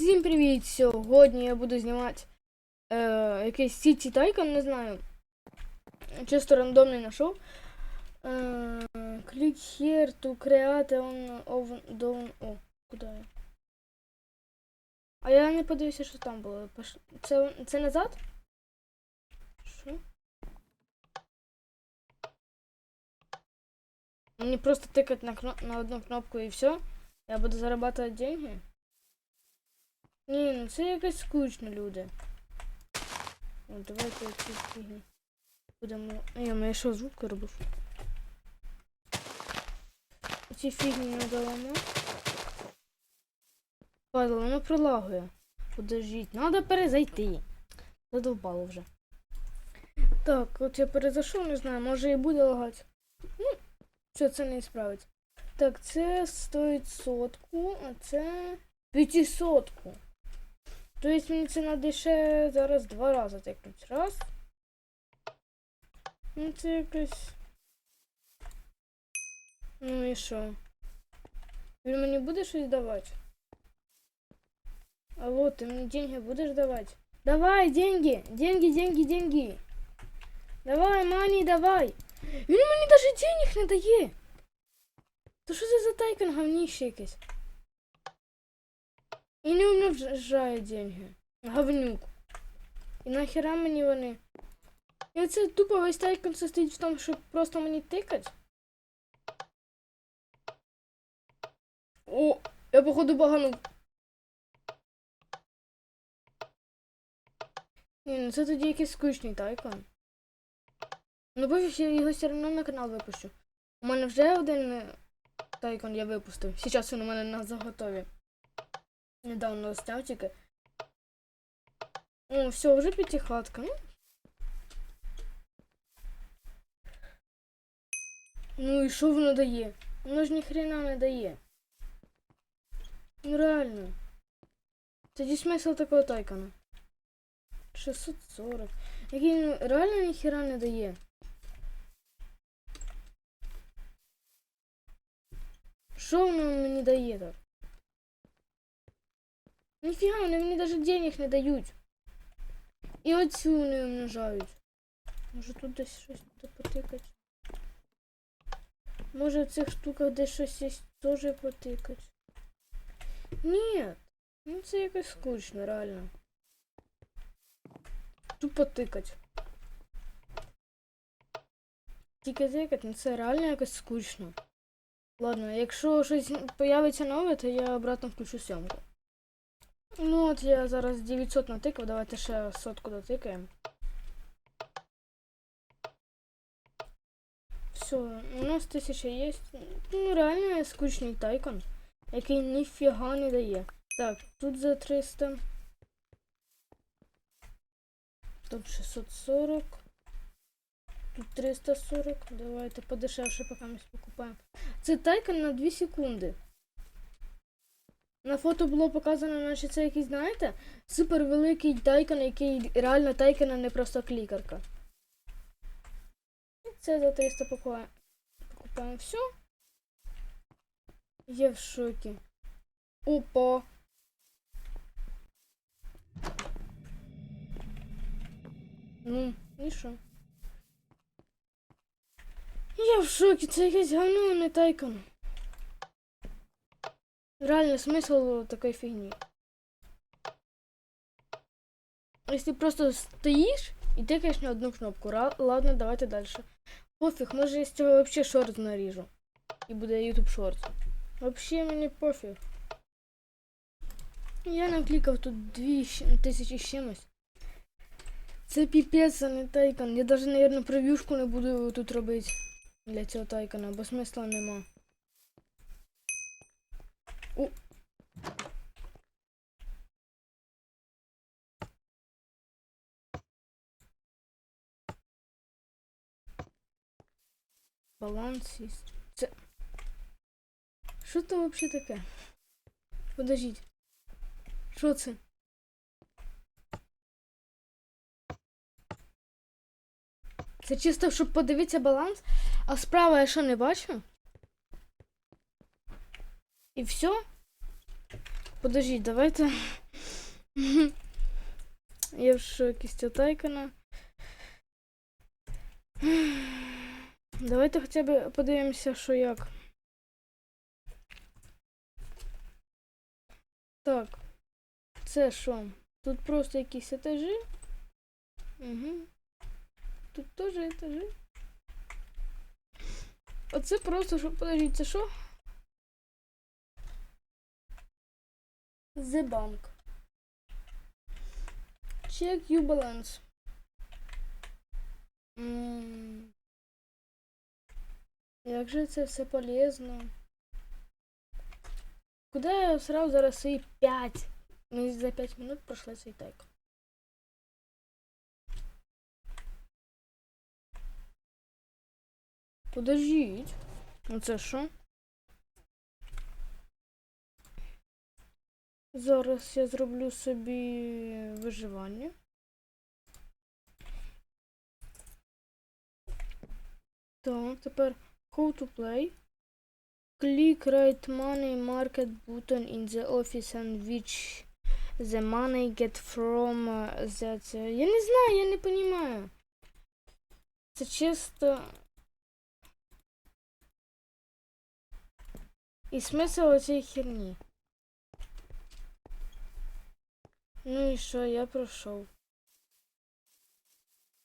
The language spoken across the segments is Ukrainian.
Всім привіт! Сьогодні я буду знімати е, якийсь City Tycoon, не знаю. Чисто рандомний знайшов. Е, click here to create on of down. О, куди я? А я не подивився, що там було. Це, це назад? Що? Мені просто тикать на, на одну кнопку і все. Я буду зарабатывать деньги. Ні, ну це якось скучно, люди. О, давайте ці фігні. Будемо. Я мене що звук робив? Ці фігні не доламо. Падало, воно прилагує. Подождіть, треба перезайти. Задовбало вже. Так, от я перезайшов, не знаю, може і буде лагати. Ну, що це не справить. Так, це стоїть сотку, а це п'ятисотку. Тобто мені це треба ще зараз два рази тикнути. Раз. Ну це якось. Ну і що? Він мені буде щось давати? Алло, ти мені деньги будеш давати? Давай, деньги! Деньги, деньги, деньги! Давай, мані, давай! Він мені навіть денег не дає! То що це за тайкон говніще якесь? І не умножає деньги. Говнюк. І нахера мені вони. І оце тупо весь тайкон состоїть в тому, щоб просто мені тикать. О, я походу баганув. Ні, ну це тоді якийсь скучний тайкон. Ну пофіг, я його все одно на канал випущу. У мене вже один е, тайкон я випустив. Зараз він у мене на заготові. Недавно зняв тільки. О, все, вже п'ятихатка. Ну. Ну і що воно дає? Воно ж ніхрена не дає. Ну реально. Тоді смисл такого тайкона. 640. Який він реально ніхера не дає. Що воно мені дає так? Ніфіга, вони мені навіть денег не дають. І оцю не умножають. Може тут десь щось буде потикати. Може в цих штуках десь щось є теж потикати. Ні. Ну це якось скучно, реально. Тупо тикать. Тільки тикать, ну це реально якось скучно. Ладно, якщо щось появиться нове, то я обратно включу сьомку. Ну от я зараз 900 натикав, давайте ще сотку дотикаємо. Все, у нас 1000 є. Ну реально скучний тайкон, який ніфіга не дає. Так, тут за 300. Тут 640. Тут 340. Давайте подешевше поки ми покупаємо. Це тайкон на 2 секунди. На фото було показано, наче це якийсь, знаєте, супер великий тайкон, який реально тайкон, а не просто клікарка. Це за 300 покупаємо. Покупаємо все. Я в шокі. Опа. Ну, і що? Я в шокі, це якесь говно, а не тайкон. Реально смысл такой фигни. Если просто стоишь и тыкаешь на одну кнопку. Ладно, давайте дальше. Пофиг, може я з цього вообще шорт наріжу. І буде YouTube шорт. Вообще мені пофіг. Я наклікав тут дві щ- тисячі з чимось. Це піпець, а не тайкон. Я даже, наверное, прев'юшку не буду тут робити для цього тайкона, бо смисла нема. Баланс є. Це. Що це взагалі таке? Подождіть. Що це? Це чисто, щоб подивитися баланс, а справа я що не бачу? І все? Подождіть, давайте Я в шокі з цього. Давайте хоча б подивимося, що як. Так. Це що? Тут просто якісь етажі. Угу. Тут теж етажі. Оце просто, що подождіть, це що? The Bank. Check your balance. М. Як же це все полезно? Куди я сразу зараз свої 5? Ми за 5 минут пройшли цей тайк. Подождіть. Ну це що? Зараз я зроблю собі виживання. Так, тепер how to play. Click right money market button in the office and which the money get from uh, that. Я не знаю, я не понимаю. Це чисто. І смисл оцієї херні. Ну і що, я пройшов.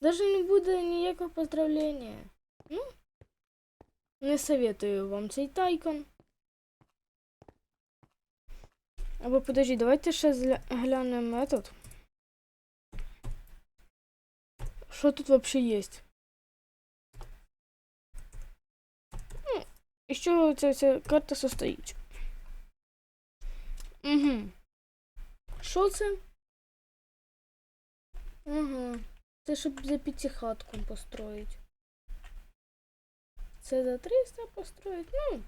Даже не буде ніякого поздравлення. Ну, не советую вам цей тайкон. Або подожди, давайте ще зля- глянемо метод. Що тут вообще є? Ну, і чого ця, ця карта состоїть? Угу. Що це? Ага. Це щоб за п'ятихатку построїть. Це за 300 построїть. Ну.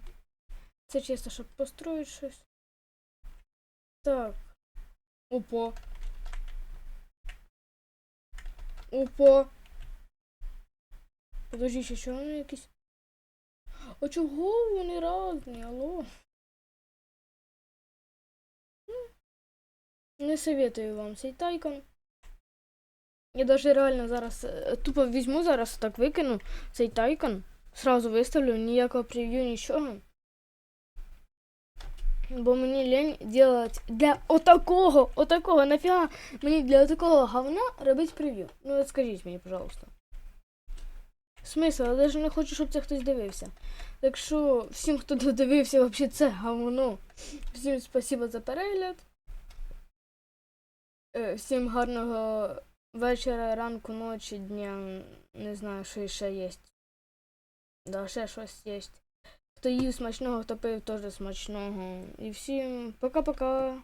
Це чисто, щоб построїть щось. Так. Опа. Опа. Подожди, що вони якісь. А чого вони разні, алло? Не советую вам цей тайкон. Я даже реально зараз е, тупо візьму зараз так викину цей тайкон. Сразу виставлю, ніякого прев'ю, нічого. Бо мені лень делать для отакого, отакого, нафіга мені для такого говна робити прев'ю. Ну от скажіть мені, пожалуйста. Смисл, я навіть не хочу, щоб це хтось дивився. Так що всім, хто додивився вообще це говно. Всім спасибо за перегляд. Е, Всім гарного вечора, ранку, ночі, дня. Не знаю, що ще є. Да, ще щось є. Хто їв смачного, хто пив теж смачного. І всім пока-пока.